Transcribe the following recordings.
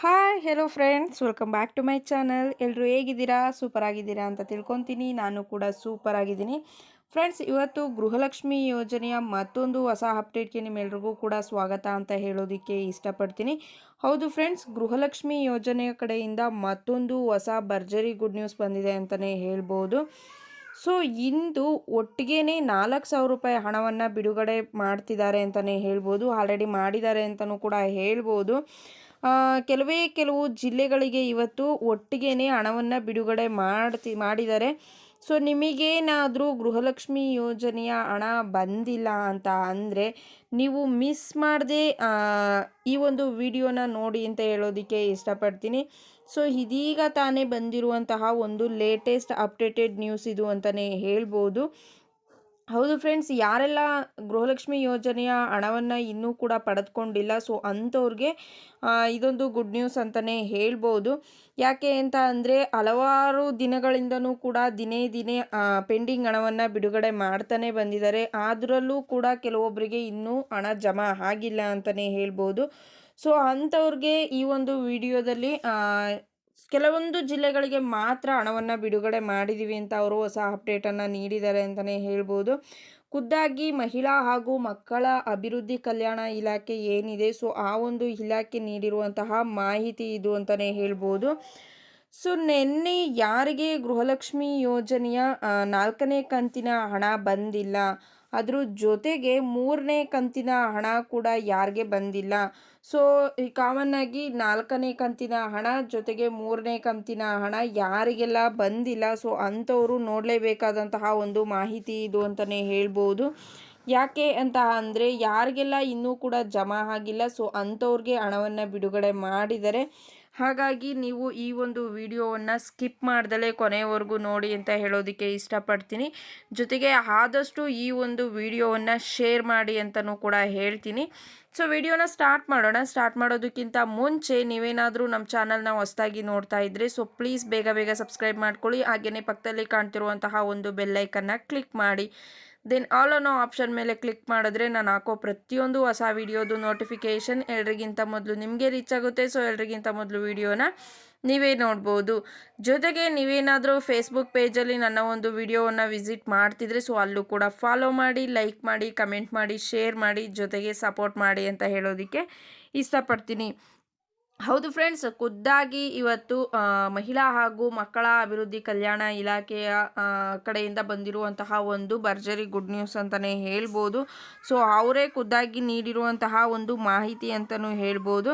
Hi hello friends welcome back to my channel ಎಲ್ಲರೂ ಹೇಗಿದ್ದೀರಾ? Super ಆಗಿದ್ದೀರಾ ಅಂತ ತಿಳ್ಕೊತೀನಿ. ನಾನು ಕೂಡ ಸೂಪರ್ ಆಗಿದ್ದೀನಿ ಫ್ರೆಂಡ್ಸ್ ಇವತ್ತು ಗೃಹಲಕ್ಷ್ಮಿ ಯೋಜನೆಯ ಮತ್ತೊಂದು ಹೊಸ ಅಪ್ಡೇಟ್ಗೆ ನಿಮ್ಮೆಲ್ರಿಗೂ ಕೂಡ ಸ್ವಾಗತ ಅಂತ ಹೇಳೋದಕ್ಕೆ ಇಷ್ಟಪಡ್ತೀನಿ. ಹೌದು ಫ್ರೆಂಡ್ಸ್ ಗೃಹಲಕ್ಷ್ಮಿ ಯೋಜನೆಯ ಕಡೆಯಿಂದ ಮತ್ತೊಂದು ಹೊಸ ಭರ್ಜರಿ ಗುಡ್ ನ್ಯೂಸ್ ಬಂದಿದೆ ಅಂತಲೇ ಹೇಳ್ಬೋದು. ಸೊ ಇಂದು ಒಟ್ಟಿಗೆ ನಾಲ್ಕು ಸಾವಿರ ರೂಪಾಯಿ ಹಣವನ್ನು ಬಿಡುಗಡೆ ಮಾಡ್ತಿದ್ದಾರೆ ಅಂತಲೇ ಹೇಳ್ಬೋದು. ಆಲ್ರೆಡಿ ಮಾಡಿದ್ದಾರೆ ಅಂತಲೂ ಕೂಡ ಹೇಳ್ಬೋದು. ಕೆಲವೇ ಕೆಲವು ಜಿಲ್ಲೆಗಳಿಗೆ ಇವತ್ತು ಒಟ್ಟಿಗೆನೇ ಹಣವನ್ನು ಬಿಡುಗಡೆ ಮಾಡ್ತಿ, ಮಾಡಿದ್ದಾರೆ. ಸೊ, ನಿಮಗೇನಾದರೂ ಗೃಹಲಕ್ಷ್ಮಿ ಯೋಜನೆಯ ಹಣ ಬಂದಿಲ್ಲ ಅಂತ ಅಂದರೆ ನೀವು ಮಿಸ್ ಮಾಡದೆ ಈ ಒಂದು ವಿಡಿಯೋನ ನೋಡಿ ಅಂತ ಹೇಳೋದಕ್ಕೆ ಇಷ್ಟಪಡ್ತೀನಿ. ಸೊ, ಇದೀಗ ತಾನೇ ಬಂದಿರುವಂತಹ ಒಂದು ಲೇಟೆಸ್ಟ್ ಅಪ್ಡೇಟೆಡ್ ನ್ಯೂಸ್ ಇದು ಅಂತಲೇ ಹೇಳ್ಬೋದು. ಹೌದು ಫ್ರೆಂಡ್ಸ್, ಯಾರೆಲ್ಲ ಗೃಹಲಕ್ಷ್ಮಿ ಯೋಜನೆಯ ಹಣವನ್ನು ಇನ್ನೂ ಕೂಡ ಪಡೆದುಕೊಂಡಿಲ್ಲ, ಸೊ ಅಂಥವ್ರಿಗೆ ಇದೊಂದು ಗುಡ್ ನ್ಯೂಸ್ ಅಂತಲೇ ಹೇಳ್ಬೋದು. ಯಾಕೆ ಅಂತ ಅಂದರೆ, ಹಲವಾರು ದಿನಗಳಿಂದನೂ ಕೂಡ ದಿನೇ ದಿನೇ ಪೆಂಡಿಂಗ್ ಹಣವನ್ನು ಬಿಡುಗಡೆ ಮಾಡ್ತಾನೆ ಬಂದಿದ್ದಾರೆ. ಆದರಲ್ಲೂ ಕೂಡ ಕೆಲವೊಬ್ಬರಿಗೆ ಇನ್ನೂ ಹಣ ಜಮಾ ಆಗಿಲ್ಲ ಅಂತಲೇ ಹೇಳ್ಬೋದು. ಸೊ ಅಂಥವ್ರಿಗೆ ಈ ಒಂದು ವಿಡಿಯೋದಲ್ಲಿ ಕೆಲವೊಂದು ಜಿಲ್ಲೆಗಳಿಗೆ ಮಾತ್ರ ಹಣವನ್ನು ಬಿಡುಗಡೆ ಮಾಡಿದ್ದೀವಿ ಅಂತ ಅವರು ಹೊಸ ಅಪ್ಡೇಟನ್ನು ನೀಡಿದ್ದಾರೆ ಅಂತಲೇ ಹೇಳ್ಬೋದು. ಖುದ್ದಾಗಿ ಮಹಿಳಾ ಹಾಗೂ ಮಕ್ಕಳ ಅಭಿವೃದ್ಧಿ ಕಲ್ಯಾಣ ಇಲಾಖೆ ಏನಿದೆ, ಸೊ ಆ ಒಂದು ಇಲಾಖೆ ನೀಡಿರುವಂತಹ ಮಾಹಿತಿ ಇದು ಅಂತಲೇ ಹೇಳ್ಬೋದು. ಸೊ ನಿನ್ನೆ ಯಾರಿಗೆ ಗೃಹಲಕ್ಷ್ಮಿ ಯೋಜನೆಯ ನಾಲ್ಕನೇ ಕಂತಿನ ಹಣ ಬಂದಿಲ್ಲ, ಅದ್ರ ಜೊತೆಗೆ ಮೂರನೇ ಕಂತಿನ ಹಣ ಕೂಡ ಯಾರಿಗೆ ಬಂದಿಲ್ಲ ಸೊ ಈ ಕಾಮನ್ ಆಗಿ ನಾಲ್ಕನೇ ಕಂತಿನ ಹಣ ಜೊತೆಗೆ ಮೂರನೇ ಕಂತಿನ ಹಣ ಯಾರಿಗೆಲ್ಲ ಬಂದಿಲ್ಲ ಸೊ ಅಂಥವರು ನೋಡಲೇಬೇಕಾದಂತಹ ಒಂದು ಮಾಹಿತಿ ಇದು ಅಂತಲೇ ಹೇಳ್ಬೋದು. ಯಾಕೆ ಅಂತ ಅಂದರೆ ಯಾರಿಗೆಲ್ಲ ಇನ್ನೂ ಕೂಡ ಜಮಾ ಆಗಿಲ್ಲ ಸೊ ಅಂಥವ್ರಿಗೆ ಹಣವನ್ನು ಬಿಡುಗಡೆ ಮಾಡಿದರೆ ಹಾಗಾಗಿ ನೀವು ಈ ಒಂದು ವಿಡಿಯೋವನ್ನು ಸ್ಕಿಪ್ ಮಾಡ್ದಲೇ ಕೊನೆಯವರೆಗೂ ನೋಡಿ ಅಂತ ಹೇಳೋದಕ್ಕೆ ಇಷ್ಟಪಡ್ತೀನಿ. ಜೊತೆಗೆ ಆದಷ್ಟು ಈ ಒಂದು ವಿಡಿಯೋವನ್ನು ಶೇರ್ ಮಾಡಿ ಅಂತಲೂ ಕೂಡ ಹೇಳ್ತೀನಿ. ಸೊ, ವಿಡಿಯೋನ ಸ್ಟಾರ್ಟ್ ಮಾಡೋಣ. ಸ್ಟಾರ್ಟ್ ಮಾಡೋದಕ್ಕಿಂತ ಮುಂಚೆ ನೀವೇನಾದರೂ ನಮ್ಮ ಚಾನಲ್ನ ಹೊಸದಾಗಿ ನೋಡ್ತಾ ಇದ್ದರೆ ಸೊ, ಪ್ಲೀಸ್ ಬೇಗ ಬೇಗ ಸಬ್ಸ್ಕ್ರೈಬ್ ಮಾಡ್ಕೊಳ್ಳಿ. ಹಾಗೆಯೇ ಪಕ್ಕದಲ್ಲಿ ಕಾಣ್ತಿರುವಂತಹ ಒಂದು ಬೆಲ್ಲೈಕನ್ನು ಕ್ಲಿಕ್ ಮಾಡಿ. ದೆನ್ ಆಲ್ ಅನ್ನೋ ಆಪ್ಷನ್ ಮೇಲೆ ಕ್ಲಿಕ್ ಮಾಡಿದ್ರೆ ನಾನು ಹಾಕೋ ಪ್ರತಿಯೊಂದು ಹೊಸ ವಿಡಿಯೋದು ನೋಟಿಫಿಕೇಷನ್ ಎಲ್ರಿಗಿಂತ ಮೊದಲು ನಿಮಗೆ ರೀಚ್ ಆಗುತ್ತೆ. ಸೊ ಎಲ್ರಿಗಿಂತ ಮೊದಲು ವಿಡಿಯೋನ ನೀವೇ ನೋಡ್ಬೋದು. ಜೊತೆಗೆ ನೀವೇನಾದರೂ ಫೇಸ್ಬುಕ್ ಪೇಜಲ್ಲಿ ನನ್ನ ಒಂದು ವಿಡಿಯೋವನ್ನು ವಿಸಿಟ್ ಮಾಡ್ತಿದ್ರೆ ಸೊ ಅಲ್ಲೂ ಕೂಡ ಫಾಲೋ ಮಾಡಿ ಲೈಕ್ ಮಾಡಿ ಕಮೆಂಟ್ ಮಾಡಿ ಶೇರ್ ಮಾಡಿ, ಜೊತೆಗೆ ಸಪೋರ್ಟ್ ಮಾಡಿ ಅಂತ ಹೇಳೋದಕ್ಕೆ ಇಷ್ಟಪಡ್ತೀನಿ. ಹೌದು ಫ್ರೆಂಡ್ಸ್ ಖುದ್ದಾಗಿ ಇವತ್ತು ಮಹಿಳಾ ಹಾಗೂ ಮಕ್ಕಳ ಅಭಿವೃದ್ಧಿ ಕಲ್ಯಾಣ ಇಲಾಖೆಯ ಕಡೆಯಿಂದ ಬಂದಿರುವಂತಹ ಒಂದು ಭರ್ಜರಿ ಗುಡ್ ನ್ಯೂಸ್ ಅಂತಲೇ ಹೇಳ್ಬೋದು. ಸೊ ಅವರೇ ಖುದ್ದಾಗಿ ನೀಡಿರುವಂತಹ ಒಂದು ಮಾಹಿತಿ ಅಂತಲೂ ಹೇಳ್ಬೋದು.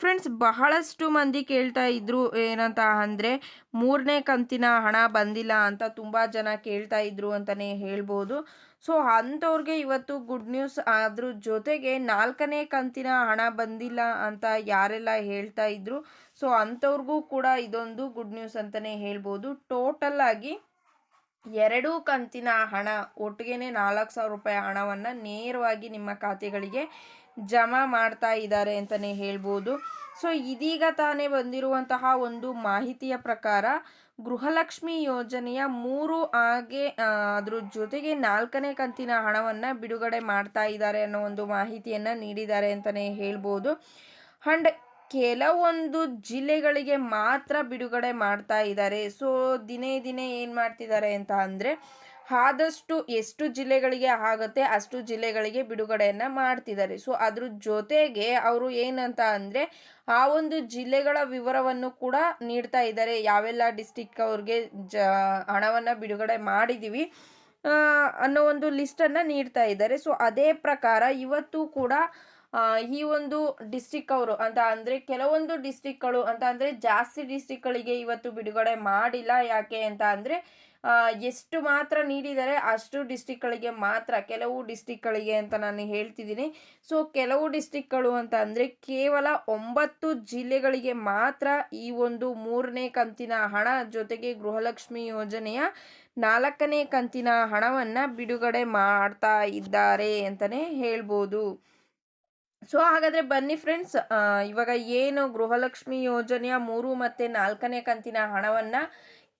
ಫ್ರೆಂಡ್ಸ್ ಬಹಳಷ್ಟು ಮಂದಿ ಕೇಳ್ತಾ ಇದ್ರು ಏನಂತ ಅಂದರೆ, ಮೂರನೇ ಕಂತಿನ ಹಣ ಬಂದಿಲ್ಲ ಅಂತ ತುಂಬ ಜನ ಕೇಳ್ತಾ ಇದ್ರು ಅಂತಲೇ ಹೇಳ್ಬೋದು. ಸೊ ಅಂಥವ್ರಿಗೆ ಇವತ್ತು ಗುಡ್ ನ್ಯೂಸ್ ಅದ್ರ ಜೊತೆಗೆ ನಾಲ್ಕನೇ ಕಂತಿನ ಹಣ ಬಂದಿಲ್ಲ ಅಂತ ಯಾರೆಲ್ಲ ಹೇಳ್ತಾ ಇದ್ರು. ಸೊ ಅಂಥವ್ರಿಗೂ ಕೂಡ ಇದೊಂದು ಗುಡ್ ನ್ಯೂಸ್ ಅಂತಲೇ ಹೇಳ್ಬೋದು. ಟೋಟಲ್ ಆಗಿ ಎರಡೂ ಕಂತಿನ ಹಣ, ಒಟ್ಟಿಗೆನೆ ನಾಲ್ಕು ಸಾವಿರ ರೂಪಾಯಿ ಹಣವನ್ನು ನೇರವಾಗಿ ನಿಮ್ಮ ಖಾತೆಗಳಿಗೆ ಜಮಾ ಮಾಡ್ತಾ ಇದ್ದಾರೆ ಅಂತಲೇ ಹೇಳ್ಬೋದು. ಸೊ ಇದೀಗ ತಾನೇ ಬಂದಿರುವಂತಹ ಒಂದು ಮಾಹಿತಿಯ ಪ್ರಕಾರ ಗೃಹಲಕ್ಷ್ಮಿ ಯೋಜನೆಯ ಮೂರು ಹಾಗೆ ಅದ್ರ ಜೊತೆಗೆ ನಾಲ್ಕನೇ ಕಂತಿನ ಹಣವನ್ನು ಬಿಡುಗಡೆ ಮಾಡ್ತಾ ಇದ್ದಾರೆ ಅನ್ನೋ ಒಂದು ಮಾಹಿತಿಯನ್ನು ನೀಡಿದ್ದಾರೆ ಅಂತಲೇ ಹೇಳ್ಬೋದು. ಅಂಡ್ ಕೆಲವೊಂದು ಜಿಲ್ಲೆಗಳಿಗೆ ಮಾತ್ರ ಬಿಡುಗಡೆ ಮಾಡ್ತಾ ಇದ್ದಾರೆ. ಸೊ ದಿನೇ ದಿನೇ ಏನು ಮಾಡ್ತಿದ್ದಾರೆ ಅಂತ ಅಂದರೆ ಆದಷ್ಟು ಎಷ್ಟು ಜಿಲ್ಲೆಗಳಿಗೆ ಆಗುತ್ತೆ ಅಷ್ಟು ಜಿಲ್ಲೆಗಳಿಗೆ ಬಿಡುಗಡೆಯನ್ನು ಮಾಡ್ತಿದ್ದಾರೆ. ಸೊ ಅದ್ರ ಜೊತೆಗೆ ಅವರು ಏನಂತ ಅಂದರೆ ಆ ಒಂದು ಜಿಲ್ಲೆಗಳ ವಿವರವನ್ನು ಕೂಡ ನೀಡ್ತಾ ಇದ್ದಾರೆ. ಯಾವೆಲ್ಲ ಡಿಸ್ಟಿಕ್ ಅವ್ರಿಗೆ ಜ, ಹಣವನ್ನು ಬಿಡುಗಡೆ ಮಾಡಿದ್ದೀವಿ ಅನ್ನೋ ಒಂದು ಲಿಸ್ಟನ್ನು ನೀಡ್ತಾ ಇದ್ದಾರೆ. ಸೊ ಅದೇ ಪ್ರಕಾರ ಇವತ್ತು ಕೂಡ ಈ ಒಂದು ಡಿಸ್ಟಿಕ್ ಅವರು ಅಂತ ಅಂದರೆ ಕೆಲವೊಂದು ಡಿಸ್ಟಿಕ್ಗಳು ಅಂತ ಅಂದರೆ ಜಾಸ್ತಿ ಡಿಸ್ಟಿಕ್ಗಳಿಗೆ ಇವತ್ತು ಬಿಡುಗಡೆ ಮಾಡಿಲ್ಲ. ಯಾಕೆ ಅಂತ ಅಂದರೆ ಎಷ್ಟು ಮಾತ್ರ ನೀಡಿದರೆ ಅಷ್ಟು ಡಿಸ್ಟಿಕ್ಗಳಿಗೆ ಮಾತ್ರ, ಕೆಲವು ಡಿಸ್ಟಿಕ್ಗಳಿಗೆ ಅಂತ ನಾನು ಹೇಳ್ತಿದ್ದೀನಿ. ಸೊ ಕೆಲವು ಡಿಸ್ಟಿಕ್ಗಳು ಅಂತ ಅಂದರೆ ಕೇವಲ ಒಂಬತ್ತು ಜಿಲ್ಲೆಗಳಿಗೆ ಮಾತ್ರ ಈ ಒಂದು ಮೂರನೇ ಕಂತಿನ ಹಣ ಜೊತೆಗೆ ಗೃಹಲಕ್ಷ್ಮಿ ಯೋಜನೆಯ ನಾಲ್ಕನೇ ಕಂತಿನ ಹಣವನ್ನು ಬಿಡುಗಡೆ ಮಾಡ್ತಾ ಇದ್ದಾರೆ ಅಂತಲೇ ಹೇಳ್ಬೋದು. ಸೊ ಹಾಗಾದರೆ ಬನ್ನಿ ಫ್ರೆಂಡ್ಸ್ ಇವಾಗ ಏನು ಗೃಹಲಕ್ಷ್ಮಿ ಯೋಜನೆಯ ಮೂರು ಮತ್ತು ನಾಲ್ಕನೇ ಕಂತಿನ ಹಣವನ್ನು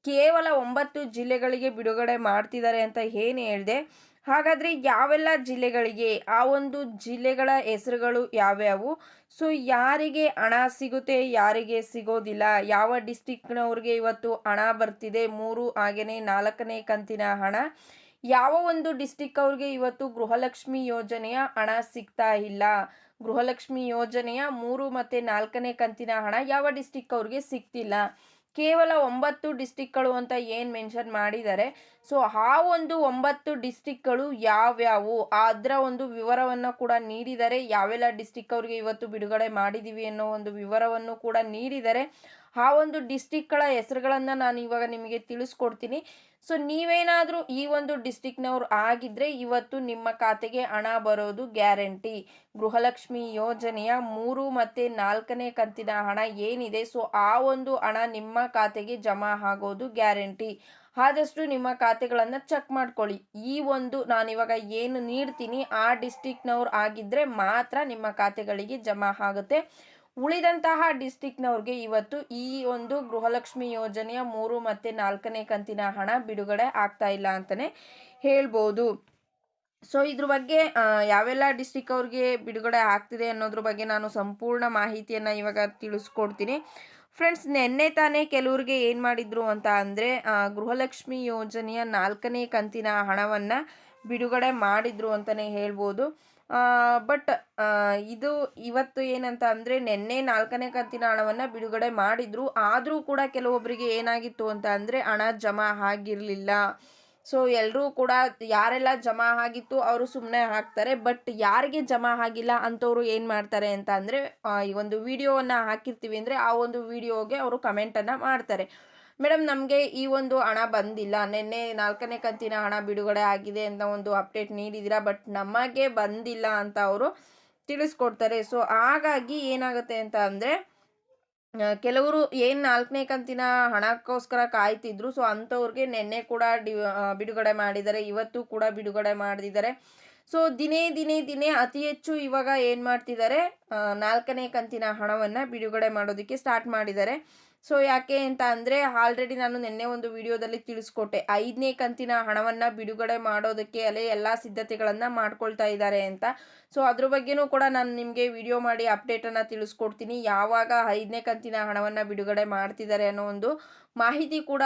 ಕೇವಲ ಒಂಬತ್ತು ಜಿಲ್ಲೆಗಳಿಗೆ ಬಿಡುಗಡೆ ಮಾಡ್ತಿದ್ದಾರೆ ಅಂತ ಏನು ಹೇಳಿದೆ. ಹಾಗಾದರೆ ಯಾವೆಲ್ಲ ಜಿಲ್ಲೆಗಳಿಗೆ, ಆ ಒಂದು ಜಿಲ್ಲೆಗಳ ಹೆಸರುಗಳು ಯಾವ್ಯಾವು? ಸೊ ಯಾರಿಗೆ ಹಣ ಸಿಗುತ್ತೆ, ಯಾರಿಗೆ ಸಿಗೋದಿಲ್ಲ? ಯಾವ ಡಿಸ್ಟಿಕ್ನವ್ರಿಗೆ ಇವತ್ತು ಹಣ ಬರ್ತಿದೆ? ಮೂರು ಹಾಗೆಯೇ ನಾಲ್ಕನೇ ಕಂತಿನ ಹಣ. ಯಾವ ಒಂದು ಡಿಸ್ಟಿಕ್ ಅವ್ರಿಗೆ ಇವತ್ತು ಗೃಹಲಕ್ಷ್ಮಿ ಯೋಜನೆಯ ಹಣ ಸಿಗ್ತಾ ಇಲ್ಲ? ಗೃಹಲಕ್ಷ್ಮಿ ಯೋಜನೆಯ ಮೂರು ಮತ್ತು ನಾಲ್ಕನೇ ಕಂತಿನ ಹಣ ಯಾವ ಡಿಸ್ಟಿಕ್ ಅವ್ರಿಗೆ ಸಿಗ್ತಿಲ್ಲ? ಕೇವಲ ಒಂಬತ್ತು ಡಿಸ್ಟಿಕ್ಗಳು ಅಂತ ಏನು ಮೆನ್ಷನ್ ಮಾಡಿದ್ದಾರೆ. ಸೊ, ಆ ಒಂದು ಒಂಬತ್ತು ಡಿಸ್ಟಿಕ್ಗಳು ಯಾವ್ಯಾವು? ಅದರ ಒಂದು ವಿವರವನ್ನು ಕೂಡ ನೀಡಿದ್ದಾರೆ ಯಾವೆಲ್ಲ ಡಿಸ್ಟಿಕ್ ಅವ್ರಿಗೆ ಇವತ್ತು ಬಿಡುಗಡೆ ಮಾಡಿದ್ದೀವಿ ಅನ್ನೋ ಒಂದು ವಿವರವನ್ನು ಕೂಡ ನೀಡಿದ್ದಾರೆ ಆ ಒಂದು ಡಿಸ್ಟಿಕ್ಗಳ ಹೆಸರುಗಳನ್ನು ನಾನು ಇವಾಗ ನಿಮಗೆ ತಿಳಿಸ್ಕೊಡ್ತೀನಿ. ಸೊ ನೀವೇನಾದರೂ ಈ ಒಂದು ಡಿಸ್ಟಿಕ್ನವ್ರು ಆಗಿದ್ದರೆ ಇವತ್ತು ನಿಮ್ಮ ಖಾತೆಗೆ ಹಣ ಬರೋದು ಗ್ಯಾರಂಟಿ. ಗೃಹಲಕ್ಷ್ಮಿ ಯೋಜನೆಯ ಮೂರು ಮತ್ತು ನಾಲ್ಕನೇ ಕಂತಿನ ಹಣ ಏನಿದೆ ಸೊ ಆ ಒಂದು ಹಣ ನಿಮ್ಮ ಖಾತೆಗೆ ಜಮಾ ಆಗೋದು ಗ್ಯಾರಂಟಿ. ಆದಷ್ಟು ನಿಮ್ಮ ಖಾತೆಗಳನ್ನು ಚೆಕ್ ಮಾಡ್ಕೊಳ್ಳಿ. ಈ ಒಂದು ನಾನಿವಾಗ ಏನು ನೀಡ್ತೀನಿ, ಆ ಡಿಸ್ಟಿಕ್ನವ್ರು ಆಗಿದ್ದರೆ ಮಾತ್ರ ನಿಮ್ಮ ಖಾತೆಗಳಿಗೆ ಜಮಾ ಆಗುತ್ತೆ. ಉಳಿದಂತಹ ಡಿಸ್ಟಿಕ್ನವ್ರಿಗೆ ಇವತ್ತು ಈ ಒಂದು ಗೃಹಲಕ್ಷ್ಮಿ ಯೋಜನೆಯ ಮೂರು ಮತ್ತು ನಾಲ್ಕನೇ ಕಂತಿನ ಹಣ ಬಿಡುಗಡೆ ಆಗ್ತಾ ಇಲ್ಲ ಅಂತಲೇ ಹೇಳ್ಬೋದು. ಸೊ, ಇದ್ರ ಬಗ್ಗೆ ಯಾವೆಲ್ಲ ಡಿಸ್ಟಿಕ್ ಅವ್ರಿಗೆ ಬಿಡುಗಡೆ ಆಗ್ತಿದೆ ಅನ್ನೋದ್ರ ಬಗ್ಗೆ ನಾನು ಸಂಪೂರ್ಣ ಮಾಹಿತಿಯನ್ನು ಇವಾಗ ತಿಳಿಸ್ಕೊಡ್ತೀನಿ. ಫ್ರೆಂಡ್ಸ್, ನಿನ್ನೆ ತಾನೇ ಕೆಲವ್ರಿಗೆ ಏನು ಮಾಡಿದ್ರು ಅಂತ ಅಂದರೆ ಗೃಹಲಕ್ಷ್ಮಿ ಯೋಜನೆಯ ನಾಲ್ಕನೇ ಕಂತಿನ ಹಣವನ್ನು ಬಿಡುಗಡೆ ಮಾಡಿದ್ರು ಅಂತಲೇ ಹೇಳ್ಬೋದು. ಬಟ್ ಇದು ಇವತ್ತು ಏನಂತ ಅಂದರೆ ನಿನ್ನೆ ನಾಲ್ಕನೇ ಕಂತಿನ ಹಣವನ್ನು ಬಿಡುಗಡೆ ಮಾಡಿದರು. ಆದರೂ ಕೂಡ ಕೆಲವೊಬ್ಬರಿಗೆ ಏನಾಗಿತ್ತು ಅಂತ ಅಂದರೆ ಹಣ ಜಮಾ ಆಗಿರಲಿಲ್ಲ. ಸೊ ಎಲ್ಲರೂ ಕೂಡ ಯಾರೆಲ್ಲ ಜಮಾ ಆಗಿತ್ತು ಅವರು ಸುಮ್ಮನೆ ಹಾಕ್ತಾರೆ. ಬಟ್ ಯಾರಿಗೆ ಜಮಾ ಆಗಿಲ್ಲ ಅಂಥವ್ರು ಏನು ಮಾಡ್ತಾರೆ ಅಂತ ಅಂದರೆ ಈ ಒಂದು ವಿಡಿಯೋವನ್ನು ಹಾಕಿರ್ತೀವಿ ಅಂದರೆ ಆ ಒಂದು ವಿಡಿಯೋಗೆ ಅವರು ಕಮೆಂಟನ್ನು ಮಾಡ್ತಾರೆ. ಮೇಡಮ್, ನಮಗೆ ಈ ಒಂದು ಹಣ ಬಂದಿಲ್ಲ. ನಿನ್ನೆ ನಾಲ್ಕನೇ ಕಂತಿನ ಹಣ ಬಿಡುಗಡೆ ಆಗಿದೆ ಅಂತ ಒಂದು ಅಪ್ಡೇಟ್ ನೀಡಿದ್ದೀರಾ ಬಟ್ ನಮಗೆ ಬಂದಿಲ್ಲ ಅಂತ ಅವರು ತಿಳಿಸ್ಕೊಡ್ತಾರೆ. ಸೊ, ಹಾಗಾಗಿ ಏನಾಗುತ್ತೆ ಅಂತ ಅಂದರೆ ಕೆಲವರು ಏನು ನಾಲ್ಕನೇ ಕಂತಿನ ಹಣಕ್ಕೋಸ್ಕರ ಕಾಯ್ತಿದ್ರು, ಸೊ, ಅಂಥವ್ರಿಗೆ ನಿನ್ನೆ ಕೂಡ ಡಿ ಬಿಡುಗಡೆ ಮಾಡಿದ್ದಾರೆ. ಇವತ್ತು ಕೂಡ ಬಿಡುಗಡೆ ಮಾಡಿದ್ದಾರೆ ಸೊ, ದಿನೇ ದಿನೇ ದಿನೇ ಅತಿ ಹೆಚ್ಚು ಇವಾಗ ಏನು ಮಾಡ್ತಿದ್ದಾರೆ ನಾಲ್ಕನೇ ಕಂತಿನ ಹಣವನ್ನು ಬಿಡುಗಡೆ ಮಾಡೋದಕ್ಕೆ ಸ್ಟಾರ್ಟ್ ಮಾಡಿದ್ದಾರೆ. ಸೊ ಯಾಕೆ ಅಂತ ಅಂದರೆ ಆಲ್ರೆಡಿ ನಾನು ನಿನ್ನೆ ಒಂದು ವಿಡಿಯೋದಲ್ಲಿ ತಿಳಿಸ್ಕೊಟ್ಟೆ. ಐದನೇ ಕಂತಿನ ಹಣವನ್ನು ಬಿಡುಗಡೆ ಮಾಡೋದಕ್ಕೆ ಅಲ್ಲೇ ಎಲ್ಲ ಸಿದ್ಧತೆಗಳನ್ನು ಮಾಡ್ಕೊಳ್ತಾ ಇದ್ದಾರೆ ಅಂತ. ಸೊ ಅದ್ರ ಬಗ್ಗೆನೂ ಕೂಡ ನಾನು ನಿಮಗೆ ವಿಡಿಯೋ ಮಾಡಿ ಅಪ್ಡೇಟನ್ನು ತಿಳಿಸ್ಕೊಡ್ತೀನಿ. ಯಾವಾಗ ಐದನೇ ಕಂತಿನ ಹಣವನ್ನು ಬಿಡುಗಡೆ ಮಾಡ್ತಿದ್ದಾರೆ ಅನ್ನೋ ಒಂದು ಮಾಹಿತಿ ಕೂಡ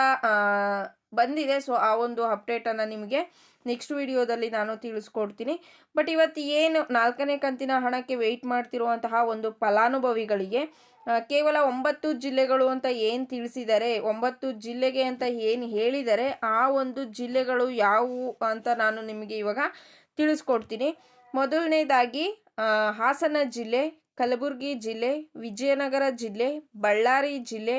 ಬಂದಿದೆ. ಸೊ ಆ ಒಂದು ಅಪ್ಡೇಟನ್ನು ನಿಮಗೆ ನೆಕ್ಸ್ಟ್ ವಿಡಿಯೋದಲ್ಲಿ ನಾನು ತಿಳಿಸ್ಕೊಡ್ತೀನಿ. ಬಟ್ ಇವತ್ತು ಏನು ನಾಲ್ಕನೇ ಕಂತಿನ ಹಣಕ್ಕೆ ವೆಯ್ಟ್ ಮಾಡ್ತಿರುವಂತಹ ಒಂದು ಫಲಾನುಭವಿಗಳಿಗೆ ಕೇವಲ ಒಂಬತ್ತು ಜಿಲ್ಲೆಗಳು ಅಂತ ಏನು ತಿಳಿಸಿದ್ದಾರೆ ಒಂಬತ್ತು ಜಿಲ್ಲೆಗೆ ಅಂತ ಏನು ಹೇಳಿದರೆ, ಆ ಒಂದು ಜಿಲ್ಲೆಗಳು ಯಾವುವು ಅಂತ ನಾನು ನಿಮಗೆ ಇವಾಗ ತಿಳಿಸ್ಕೊಡ್ತೀನಿ. ಮೊದಲನೇದಾಗಿ ಹಾಸನ ಜಿಲ್ಲೆ, ಕಲಬುರಗಿ ಜಿಲ್ಲೆ, ವಿಜಯನಗರ ಜಿಲ್ಲೆ, ಬಳ್ಳಾರಿ ಜಿಲ್ಲೆ,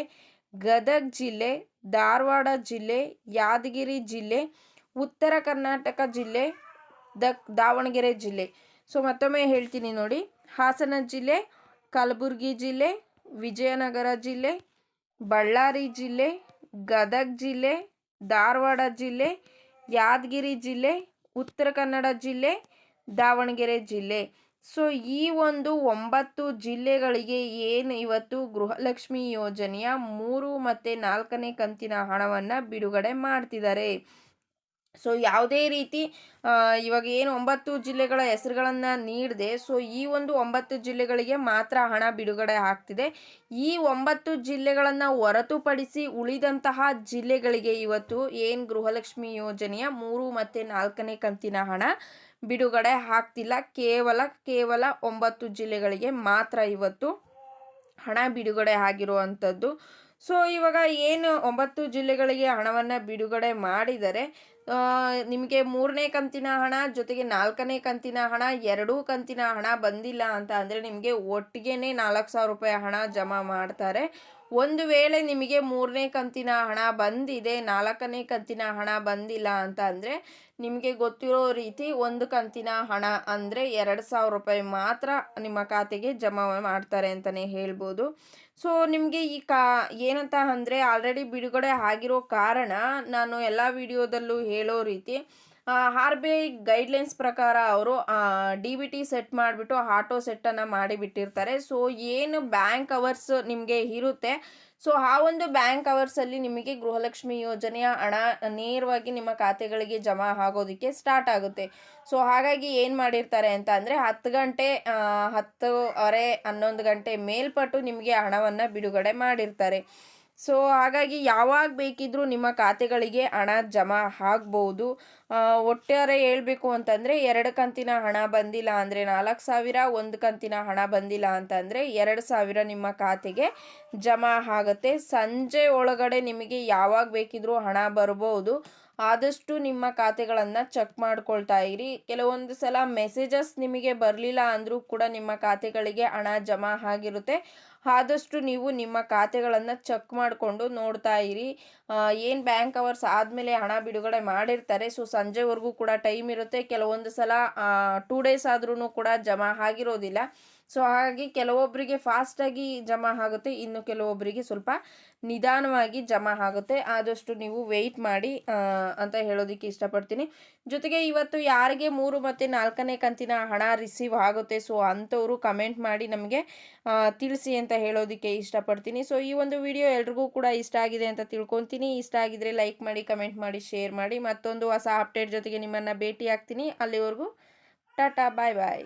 ಗದಗ್ ಜಿಲ್ಲೆ, ಧಾರವಾಡ ಜಿಲ್ಲೆ, ಯಾದಗಿರಿ ಜಿಲ್ಲೆ ಉತ್ತರ ಕರ್ನಾಟಕ ಜಿಲ್ಲೆ, ದ, ದಾವಣಗೆರೆ ಜಿಲ್ಲೆ. ಸೊ, ಮತ್ತೊಮ್ಮೆ ಹೇಳ್ತೀನಿ ನೋಡಿ. ಹಾಸನ ಜಿಲ್ಲೆ, ಕಲಬುರಗಿ ಜಿಲ್ಲೆ, ವಿಜಯನಗರ ಜಿಲ್ಲೆ, ಬಳ್ಳಾರಿ ಜಿಲ್ಲೆ, ಗದಗ್ ಜಿಲ್ಲೆ, ಧಾರವಾಡ ಜಿಲ್ಲೆ, ಯಾದಗಿರಿ ಜಿಲ್ಲೆ, ಉತ್ತರ ಕನ್ನಡ ಜಿಲ್ಲೆ, ದಾವಣಗೆರೆ ಜಿಲ್ಲೆ. ಸೊ, ಈ ಒಂದು ಒಂಬತ್ತು ಜಿಲ್ಲೆಗಳಿಗೆ ಏನು ಇವತ್ತು ಗೃಹಲಕ್ಷ್ಮಿ ಯೋಜನೆಯ ಮೂರು ಮತ್ತು ನಾಲ್ಕನೇ ಕಂತಿನ ಹಣವನ್ನು ಬಿಡುಗಡೆ ಮಾಡ್ತಿದ್ದಾರೆ. ಸೊ ಯಾವುದೇ ರೀತಿ ಇವಾಗ ಏನು ಒಂಬತ್ತು ಜಿಲ್ಲೆಗಳ ಹೆಸರುಗಳನ್ನು ನೀಡಿದೆ, ಸೊ ಈ ಒಂದು ಒಂಬತ್ತು ಜಿಲ್ಲೆಗಳಿಗೆ ಮಾತ್ರ ಹಣ ಬಿಡುಗಡೆ ಆಗ್ತಿದೆ. ಈ ಒಂಬತ್ತು ಜಿಲ್ಲೆಗಳನ್ನು ಹೊರತುಪಡಿಸಿ ಉಳಿದಂತಹ ಜಿಲ್ಲೆಗಳಿಗೆ ಇವತ್ತು ಏನು ಗೃಹಲಕ್ಷ್ಮಿ ಯೋಜನೆಯ ಮೂರು ಮತ್ತು ನಾಲ್ಕನೇ ಕಂತಿನ ಹಣ ಬಿಡುಗಡೆ ಆಗ್ತಿಲ್ಲ. ಕೇವಲ ಕೇವಲ ಒಂಬತ್ತು ಜಿಲ್ಲೆಗಳಿಗೆ ಮಾತ್ರ ಇವತ್ತು ಹಣ ಬಿಡುಗಡೆ ಆಗಿರುವಂಥದ್ದು. ಸೊ, ಇವಾಗ ಏನು ಒಂಬತ್ತು ಜಿಲ್ಲೆಗಳಿಗೆ ಹಣವನ್ನು ಬಿಡುಗಡೆ ಮಾಡಿದರೆ ನಿಮಗೆ ಮೂರನೇ ಕಂತಿನ ಹಣ, ಜೊತೆಗೆ ನಾಲ್ಕನೇ ಕಂತಿನ ಹಣ, ಎರಡೂ ಕಂತಿನ ಹಣ ಬಂದಿಲ್ಲ ಅಂತ ಅಂದರೆ ನಿಮಗೆ ಒಟ್ಟಿಗೆ ನಾಲ್ಕು ಸಾವಿರ ರೂಪಾಯಿ ಹಣ ಜಮಾ ಮಾಡ್ತಾರೆ. ಒಂದು ವೇಳೆ ನಿಮಗೆ ಮೂರನೇ ಕಂತಿನ ಹಣ ಬಂದಿದೆ, ನಾಲ್ಕನೇ ಕಂತಿನ ಹಣ ಬಂದಿಲ್ಲ ಅಂತ ಅಂದರೆ ನಿಮಗೆ ಗೊತ್ತಿರೋ ರೀತಿ ಒಂದು ಕಂತಿನ ಹಣ ಅಂದರೆ ಎರಡು ಸಾವಿರ ರೂಪಾಯಿ ಮಾತ್ರ ನಿಮ್ಮ ಖಾತೆಗೆ ಜಮಾ ಮಾಡ್ತಾರೆ ಅಂತಲೇ ಹೇಳ್ಬೋದು. ಸೊ ನಿಮಗೆ ಈ ಕಾ, ಏನಂತ ಅಂದರೆ ಆಲ್ರೆಡಿ ಬಿಡುಗಡೆ ಆಗಿರೋ ಕಾರಣ ನಾನು ಎಲ್ಲ ವಿಡಿಯೋದಲ್ಲೂ ಹೇಳೋ ರೀತಿ ಆರ್ ಬಿ ಐ ಗೈಡ್ಲೈನ್ಸ್ ಪ್ರಕಾರ ಅವರು ಡಿ ಬಿ ಟಿ ಸೆಟ್ ಮಾಡಿಬಿಟ್ಟು ಆಟೋ ಸೆಟ್ಟನ್ನು ಮಾಡಿಬಿಟ್ಟಿರ್ತಾರೆ. ಸೊ ಏನು ಬ್ಯಾಂಕ್ ಅವರ್ಸ್ ನಿಮಗೆ ಇರುತ್ತೆ? ಸೊ ಆ ಒಂದು ಬ್ಯಾಂಕ್ ಅವರ್ಸಲ್ಲಿ ನಿಮಗೆ ಗೃಹಲಕ್ಷ್ಮಿ ಯೋಜನೆಯ ಹಣ ನೇರವಾಗಿ ನಿಮ್ಮ ಖಾತೆಗಳಿಗೆ ಜಮಾ ಆಗೋದಕ್ಕೆ ಸ್ಟಾರ್ಟ್ ಆಗುತ್ತೆ. ಸೊ ಹಾಗಾಗಿ ಏನು ಮಾಡಿರ್ತಾರೆ ಅಂತ ಅಂದರೆ, ಹತ್ತು ಗಂಟೆ ಹತ್ತುವರೆ ಹನ್ನೊಂದು ಗಂಟೆ ಮೇಲ್ಪಟ್ಟು ನಿಮಗೆ ಹಣವನ್ನು ಬಿಡುಗಡೆ ಮಾಡಿರ್ತಾರೆ. ಸೊ ಹಾಗಾಗಿ ಯಾವಾಗ ಬೇಕಿದ್ರೂ ನಿಮ್ಮ ಖಾತೆಗಳಿಗೆ ಹಣ ಜಮಾ ಆಗ್ಬೋದು. ಒಟ್ಟಾರೆ ಹೇಳಬೇಕು ಅಂತಂದರೆ ಎರಡು ಕಂತಿನ ಹಣ ಬಂದಿಲ್ಲ ಅಂದರೆ ನಾಲ್ಕು ಸಾವಿರ, ಒಂದು ಕಂತಿನ ಹಣ ಬಂದಿಲ್ಲ ಅಂತಂದರೆ ಎರಡು ಸಾವಿರ ನಿಮ್ಮ ಖಾತೆಗೆ ಜಮಾ ಆಗುತ್ತೆ. ಸಂಜೆ ಒಳಗಡೆ ನಿಮಗೆ ಯಾವಾಗ ಬೇಕಿದ್ರೂ ಹಣ ಬರ್ಬೋದು. ಆದಷ್ಟು ನಿಮ್ಮ ಖಾತೆಗಳನ್ನು ಚೆಕ್ ಮಾಡ್ಕೊಳ್ತಾ ಇರಿ. ಕೆಲವೊಂದು ಸಲ ಮೆಸೇಜಸ್ ನಿಮಗೆ ಬರಲಿಲ್ಲ ಅಂದರೂ ಕೂಡ ನಿಮ್ಮ ಖಾತೆಗಳಿಗೆ ಹಣ ಜಮಾ ಆಗಿರುತ್ತೆ. ಆದಷ್ಟು ನೀವು ನಿಮ್ಮ ಖಾತೆಗಳನ್ನು ಚೆಕ್ ಮಾಡಿಕೊಂಡು ನೋಡ್ತಾ ಇರಿ. ಏನು ಬ್ಯಾಂಕ್ ಅವರ್ಸ್ ಆದಮೇಲೆ ಹಣ ಬಿಡುಗಡೆ ಮಾಡಿರ್ತಾರೆ, ಸೊ ಸಂಜೆವರೆಗೂ ಕೂಡ ಟೈಮ್ ಇರುತ್ತೆ. ಕೆಲವೊಂದು ಸಲ ಟೂ ಡೇಸ್ ಆದ್ರೂ ಕೂಡ ಜಮಾ ಆಗಿರೋದಿಲ್ಲ. ಸೊ ಹಾಗಾಗಿ ಕೆಲವೊಬ್ಬರಿಗೆ ಫಾಸ್ಟಾಗಿ ಜಮಾ ಆಗುತ್ತೆ, ಇನ್ನು ಕೆಲವೊಬ್ಬರಿಗೆ ಸ್ವಲ್ಪ ನಿಧಾನವಾಗಿ ಜಮಾ ಆಗುತ್ತೆ. ಆದಷ್ಟು ನೀವು ವೆಯ್ಟ್ ಮಾಡಿ ಅಂತ ಹೇಳೋದಕ್ಕೆ ಇಷ್ಟಪಡ್ತೀನಿ. ಜೊತೆಗೆ ಇವತ್ತು ಯಾರಿಗೆ ಮೂರು ಮತ್ತು ನಾಲ್ಕನೇ ಕಂತಿನ ಹಣ ರಿಸೀವ್ ಆಗುತ್ತೆ ಸೊ ಅಂಥವರು ಕಮೆಂಟ್ ಮಾಡಿ ನಮಗೆ ತಿಳಿಸಿ ಅಂತ ಹೇಳೋದಕ್ಕೆ ಇಷ್ಟಪಡ್ತೀನಿ. ಸೊ ಈ ಒಂದು ವಿಡಿಯೋ ಎಲ್ರಿಗೂ ಕೂಡ ಇಷ್ಟ ಆಗಿದೆ ಅಂತ ತಿಳ್ಕೊತೀನಿ. ಇಷ್ಟ ಆಗಿದ್ರೆ ಲೈಕ್ ಮಾಡಿ ಕಮೆಂಟ್ ಮಾಡಿ ಶೇರ್ ಮಾಡಿ. ಮತ್ತೊಂದು ಹೊಸ ಅಪ್ಡೇಟ್ ಜೊತೆಗೆ ನಿಮ್ಮನ್ನು ಭೇಟಿ ಆಗ್ತೀನಿ ಅಲ್ಲಿವರೆಗೂ ಟಾಟಾ ಬಾಯ್ ಬಾಯ್